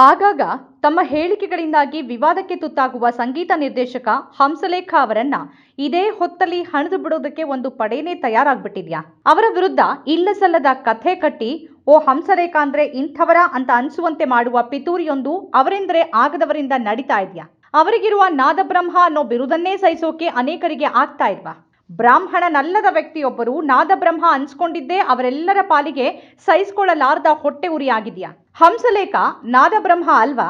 ಆಗಾಗ ತಮ್ಮ ಹೇಳಿಕೆಗಳಿಂದಾಗಿ ವಿವಾದಕ್ಕೆ ತುತ್ತಾಗುವ ಸಂಗೀತ ನಿರ್ದೇಶಕ ಹಂಸಲೇಖ ಅವರನ್ನ ಇದೇ ಹೊತ್ತಲ್ಲಿ ಹಣದು ಬಿಡೋದಕ್ಕೆ ಒಂದು ಪಡೆಯೇ ತಯಾರಾಗ್ಬಿಟ್ಟಿದ್ಯಾ? ಅವರ ವಿರುದ್ಧ ಇಲ್ಲಸಲ್ಲದ ಕಥೆ ಕಟ್ಟಿ, ಓ ಹಂಸರೇಖ ಅಂದ್ರೆ ಇಂಥವರ ಅಂತ ಅನ್ಸುವಂತೆ ಮಾಡುವ ಪಿತೂರಿಯೊಂದು ಅವರೆಂದರೆ ಆಗದವರಿಂದ ನಡೀತಾ ಇದೆಯಾ? ಅವರಿಗಿರುವ ನಾದಬ್ರಹ್ಮ ಅನ್ನೋ ಬಿರುದನ್ನೇ ಸಹಿಸೋಕೆ ಅನೇಕರಿಗೆ ಆಗ್ತಾ ಇಲ್ವಾ? ಬ್ರಾಹ್ಮಣನಲ್ಲದ ವ್ಯಕ್ತಿಯೊಬ್ಬರು ನಾದಬ್ರಹ್ಮ ಅನ್ಸ್ಕೊಂಡಿದ್ದೇ ಅವರೆಲ್ಲರ ಪಾಲಿಗೆ ಸಹಿಸ್ಕೊಳ್ಳಲಾರದ ಹೊಟ್ಟೆ ಉರಿಯಾಗಿದೆಯಾ? ಹಂಸಲೇಖ ನಾದಬ್ರಹ್ಮ ಅಲ್ವಾ?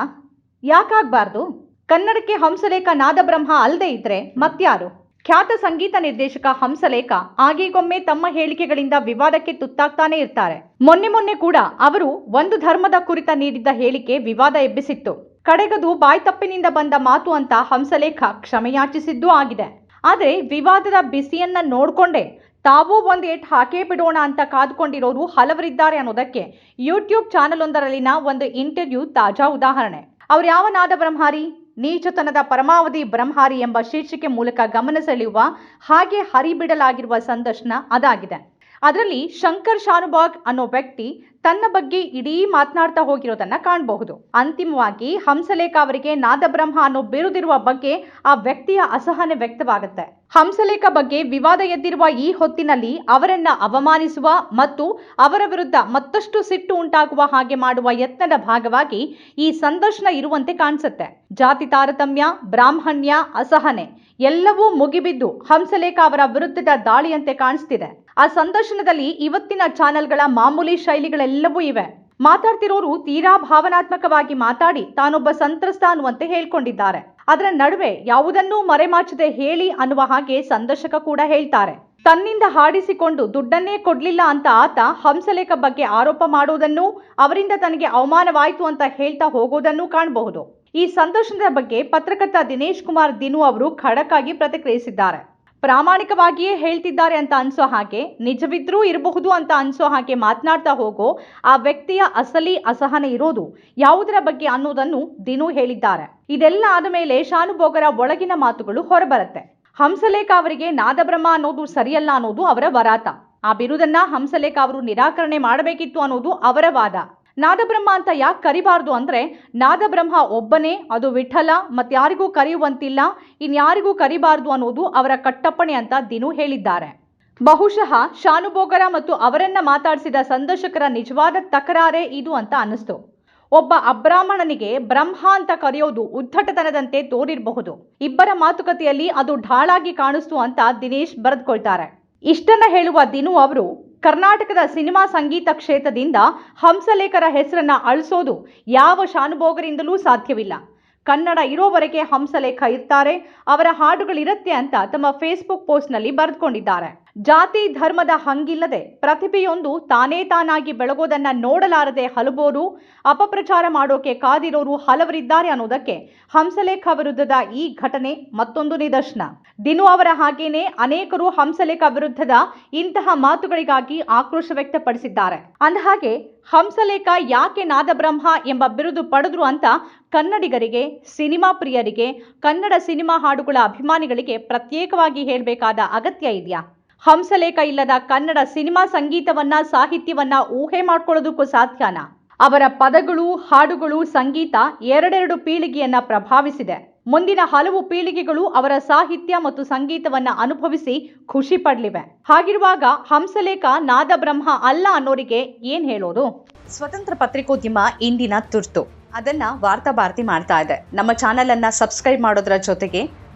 ಯಾಕಾಗ್ಬಾರ್ದು? ಕನ್ನಡಕ್ಕೆ ಹಂಸಲೇಖ ನಾದಬ್ರಹ್ಮ ಅಲ್ಲದೆ ಇದ್ರೆ ಮತ್ಯಾರು ಖ್ಯಾತ ಸಂಗೀತ ನಿರ್ದೇಶಕ ಹಂಸಲೇಖ ಆಗೀಗೊಮ್ಮೆ ತಮ್ಮ ಹೇಳಿಕೆಗಳಿಂದ ವಿವಾದಕ್ಕೆ ತುತ್ತಾಗ್ತಾನೆ ಇರ್ತಾರೆ. ಮೊನ್ನೆ ಮೊನ್ನೆ ಕೂಡ ಅವರು ಒಂದು ಧರ್ಮದ ಕುರಿತ ನೀಡಿದ್ದ ಹೇಳಿಕೆ ವಿವಾದ ಎಬ್ಬಿಸಿತ್ತು. ಕಡೆಗದು ಬಾಯ್ತಪ್ಪಿನಿಂದ ಬಂದ ಮಾತು ಅಂತ ಹಂಸಲೇಖ ಕ್ಷಮೆಯಾಚಿಸಿದ್ದೂ ಆಗಿದೆ. ಆದರೆ ವಿವಾದದ ಬಿಸಿಯನ್ನ ನೋಡಿಕೊಂಡೇ. ತಾವೂ ಒಂದು ಏಟ್ ಹಾಕೇ ಬಿಡೋಣ ಅಂತ ಕಾದುಕೊಂಡಿರೋರು ಹಲವರಿದ್ದಾರೆ ಅನ್ನೋದಕ್ಕೆ ಯೂಟ್ಯೂಬ್ ಚಾನಲ್ ಒಂದರಲ್ಲಿನ ಒಂದು ಇಂಟರ್ವ್ಯೂ ತಾಜಾ ಉದಾಹರಣೆ. ಅವ್ರು ಯಾವ ನಾದ ಬ್ರಹ್ಮಾರಿ? ನೀಚತನದ ಪರಮಾವಧಿ ಬ್ರಹ್ಮಾರಿ ಎಂಬ ಶೀರ್ಷಿಕೆ ಮೂಲಕ ಗಮನ ಸೆಳೆಯುವ ಹಾಗೆ ಹರಿಬಿಡಲಾಗಿರುವ ಸಂದರ್ಶನ ಅದಾಗಿದೆ. ಅದರಲ್ಲಿ ಶಂಕರ್ ಶಾನುಭಾಗ್ ಅನ್ನೋ ವ್ಯಕ್ತಿ ತನ್ನ ಬಗ್ಗೆ ಇಡೀ ಮಾತನಾಡ್ತಾ ಹೋಗಿರೋದನ್ನ ಕಾಣಬಹುದು. ಅಂತಿಮವಾಗಿ ಹಂಸಲೇಖ ಅವರಿಗೆ ನಾದಬ್ರಹ್ಮ ಅನ್ನೋ ಬಿರುದಿರುವ ಬಗ್ಗೆ ಆ ವ್ಯಕ್ತಿಯ ಅಸಹನೆ ವ್ಯಕ್ತವಾಗುತ್ತೆ. ಹಂಸಲೇಖ ಬಗ್ಗೆ ವಿವಾದ ಎದ್ದಿರುವ ಈ ಹೊತ್ತಿನಲ್ಲಿ ಅವರನ್ನ ಅವಮಾನಿಸುವ ಮತ್ತು ಅವರ ವಿರುದ್ಧ ಮತ್ತಷ್ಟು ಸಿಟ್ಟು ಉಂಟಾಗುವ ಹಾಗೆ ಮಾಡುವ ಯತ್ನದ ಭಾಗವಾಗಿ ಈ ಸಂದರ್ಶನ ಇರುವಂತೆ ಕಾಣಿಸುತ್ತೆ. ಜಾತಿ ತಾರತಮ್ಯ, ಬ್ರಾಹ್ಮಣ್ಯ, ಅಸಹನೆ ಎಲ್ಲವೂ ಮುಗಿಬಿದ್ದು ಹಂಸಲೇಖ ಅವರ ವಿರುದ್ಧದ ದಾಳಿಯಂತೆ ಕಾಣಿಸ್ತಿದೆ. ಆ ಸಂದರ್ಶನದಲ್ಲಿ ಇವತ್ತಿನ ಚಾನೆಲ್ಗಳ ಮಾಮೂಲಿ ಶೈಲಿಗಳೆಲ್ಲವೂ ಇವೆ. ಮಾತಾಡ್ತಿರೋರು ತೀರಾ ಭಾವನಾತ್ಮಕವಾಗಿ ಮಾತಾಡಿ ತಾನೊಬ್ಬ ಸಂತ್ರಸ್ತ ಅನ್ನುವಂತೆ ಹೇಳ್ಕೊಂಡಿದ್ದಾರೆ. ಅದರ ನಡುವೆ ಯಾವುದನ್ನೂ ಮರೆಮಾಚದೆ ಹೇಳಿ ಅನ್ನುವ ಹಾಗೆ ಸಂದರ್ಶಕ ಕೂಡ ಹೇಳ್ತಾರೆ. ತನ್ನಿಂದ ಹಾಡಿಸಿಕೊಂಡು ದುಡ್ಡನ್ನೇ ಕೊಡ್ಲಿಲ್ಲ ಅಂತ ಆತ ಹಂಸಲೇಖ ಬಗ್ಗೆ ಆರೋಪ ಮಾಡುವುದನ್ನು ಅವರಿಂದ ತನಗೆ ಅವಮಾನವಾಯಿತು ಅಂತ ಹೇಳ್ತಾ ಹೋಗೋದನ್ನು ಕಾಣಬಹುದು. ಈ ಸಂದರ್ಶನದ ಬಗ್ಗೆ ಪತ್ರಕರ್ತ ದಿನೇಶ್ ಕುಮಾರ್ ದಿನು ಅವರು ಖಡಕ್ ಆಗಿ ಪ್ರತಿಕ್ರಿಯಿಸಿದ್ದಾರೆ. ಪ್ರಾಮಾಣಿಕವಾಗಿಯೇ ಹೇಳ್ತಿದ್ದಾರೆ ಅಂತ ಅನ್ಸೋ ಹಾಗೆ, ನಿಜವಿದ್ರೂ ಇರಬಹುದು ಅಂತ ಅನ್ಸೋ ಹಾಗೆ ಮಾತನಾಡ್ತಾ ಹೋಗೋ ಆ ವ್ಯಕ್ತಿಯ ಅಸಲಿ ಅಸಹನೆ ಇರೋದು ಯಾವುದರ ಬಗ್ಗೆ ಅನ್ನೋದನ್ನು ದಿನೂ ಹೇಳಿದ್ದಾರೆ. ಇದೆಲ್ಲ ಆದ ಮೇಲೆ ಶಾನುಭೋಗರ ಒಳಗಿನ ಮಾತುಗಳು ಹೊರಬರುತ್ತೆ. ಹಂಸಲೇಖ ಅವರಿಗೆ ನಾದಬ್ರಹ್ಮ ಅನ್ನೋದು ಸರಿಯಲ್ಲ ಅನ್ನೋದು ಅವರ ವರಾತ. ಆ ಬಿರುದನ್ನ ಹಂಸಲೇಖ ಅವರು ನಿರಾಕರಣೆ ಮಾಡಬೇಕಿತ್ತು ಅನ್ನೋದು ಅವರ ವಾದ. ನಾದಬ್ರಹ್ಮ ಅಂತ ಯಾಕೆ ಕರಿಬಾರ್ದು ಅಂದ್ರೆ ನಾದಬ್ರಹ್ಮ ಒಬ್ಬನೇ, ಅದು ವಿಠಲ ಮತ್ತಾರಿಗೂ ಕರೆಯುವಂತಿಲ್ಲ, ಇನ್ಯಾರಿಗೂ ಕರಿಬಾರ್ದು ಅನ್ನೋದು ಅವರ ಕಟ್ಟಪ್ಪಣೆ ಅಂತ ದಿನು ಹೇಳಿದ್ದಾರೆ. ಬಹುಶಃ ಶಾನುಭೋಗರ ಮತ್ತು ಅವರನ್ನ ಮಾತಾಡಿಸಿದ ಸಂದರ್ಶಕರ ನಿಜವಾದ ತಕರಾರೇ ಇದು ಅಂತ ಅನ್ನಿಸ್ತು. ಒಬ್ಬ ಅಬ್ರಾಹ್ಮಣನಿಗೆ ಬ್ರಹ್ಮ ಅಂತ ಕರೆಯೋದು ಉದ್ದಟತನದಂತೆ ತೋರಿರಬಹುದು. ಇಬ್ಬರ ಮಾತುಕತೆಯಲ್ಲಿ ಅದು ಢಾಳಾಗಿ ಕಾಣಿಸ್ತು ಅಂತ ದಿನೇಶ್ ಬರೆದುಕೊಳ್ತಾರೆ. ಇಷ್ಟನ್ನ ಹೇಳುವ ದಿನು ಅವರು ಕರ್ನಾಟಕದ ಸಿನಿಮಾ ಸಂಗೀತ ಕ್ಷೇತ್ರದಿಂದ ಹಂಸಲೇಖರ ಹೆಸರನ್ನ ಅಳಿಸೋದು ಯಾವ ಶಾನುಭೋಗರಿಂದಲೂ ಸಾಧ್ಯವಿಲ್ಲ. ಕನ್ನಡ ಇರೋವರೆಗೆ ಹಂಸಲೇಖ ಇರ್ತಾರೆ, ಅವರ ಹಾಡುಗಳಿರುತ್ತೆ ಅಂತ ತಮ್ಮ ಫೇಸ್ಬುಕ್ ಪೋಸ್ಟ್ನಲ್ಲಿ ಬರೆದುಕೊಂಡಿದ್ದಾರೆ. ಜಾತಿ ಧರ್ಮದ ಹಂಗಿಲ್ಲದೆ ಪ್ರತಿಭೆಯೊಂದು ತಾನೇ ತಾನಾಗಿ ಬೆಳಗೋದನ್ನ ನೋಡಲಾರದೆ ಹಲಬೋರು, ಅಪಪ್ರಚಾರ ಮಾಡೋಕೆ ಕಾದಿರೋರು ಹಲವರಿದ್ದಾರೆ ಅನ್ನೋದಕ್ಕೆ ಹಂಸಲೇಖ ವಿರುದ್ಧದ ಈ ಘಟನೆ ಮತ್ತೊಂದು ನಿದರ್ಶನ. ದಿನು ಅವರ ಹಾಗೇನೆ ಅನೇಕರು ಹಂಸಲೇಖ ವಿರುದ್ಧದ ಇಂತಹ ಮಾತುಗಳಿಗಾಗಿ ಆಕ್ರೋಶ ವ್ಯಕ್ತಪಡಿಸಿದ್ದಾರೆ. ಅಂದಹಾಗೆ, ಹಂಸಲೇಖ ಯಾಕೆ ನಾದಬ್ರಹ್ಮ ಎಂಬ ಬಿರುದು ಪಡೆದ್ರು ಅಂತ ಕನ್ನಡಿಗರಿಗೆ, ಸಿನಿಮಾ ಪ್ರಿಯರಿಗೆ, ಕನ್ನಡ ಸಿನಿಮಾ ಹಾಡುಗಳ ಅಭಿಮಾನಿಗಳಿಗೆ ಪ್ರತ್ಯೇಕವಾಗಿ ಹೇಳಬೇಕಾದ ಅಗತ್ಯ ಇದೆಯಾ? ಹಂಸಲೇಖ ಇಲ್ಲದ ಕನ್ನಡ ಸಿನಿಮಾ ಸಂಗೀತವನ್ನ, ಸಾಹಿತ್ಯವನ್ನ ಊಹೆ ಮಾಡ್ಕೊಳ್ಳೋದಕ್ಕೂ ಸಾಧ್ಯನಾ? ಅವರ ಪದಗಳು, ಹಾಡುಗಳು, ಸಂಗೀತ ಎರಡೆರಡು ಪೀಳಿಗೆಯನ್ನ ಪ್ರಭಾವಿಸಿದೆ. ಮುಂದಿನ ಹಲವು ಪೀಳಿಗೆಗಳು ಅವರ ಸಾಹಿತ್ಯ ಮತ್ತು ಸಂಗೀತವನ್ನ ಅನುಭವಿಸಿ ಖುಷಿ ಪಡ್ಲಿವೆ. ಹಾಗಿರುವಾಗ ಹಂಸಲೇಖ ನಾದಬ್ರಹ್ಮ ಅಲ್ಲ ಅನ್ನೋರಿಗೆ ಏನ್ ಹೇಳೋದು? ಸ್ವತಂತ್ರ ಪತ್ರಿಕೋದ್ಯಮ ಇಂದಿನ ತುರ್ತು. ಅದನ್ನ ವಾರ್ತಾ ಭಾರತಿ ಮಾಡ್ತಾ ಇದೆ. ನಮ್ಮ ಚಾನೆಲ್ ಅನ್ನ ಸಬ್ಸ್ಕ್ರೈಬ್ ಮಾಡೋದ್ರ ಜೊತೆಗೆ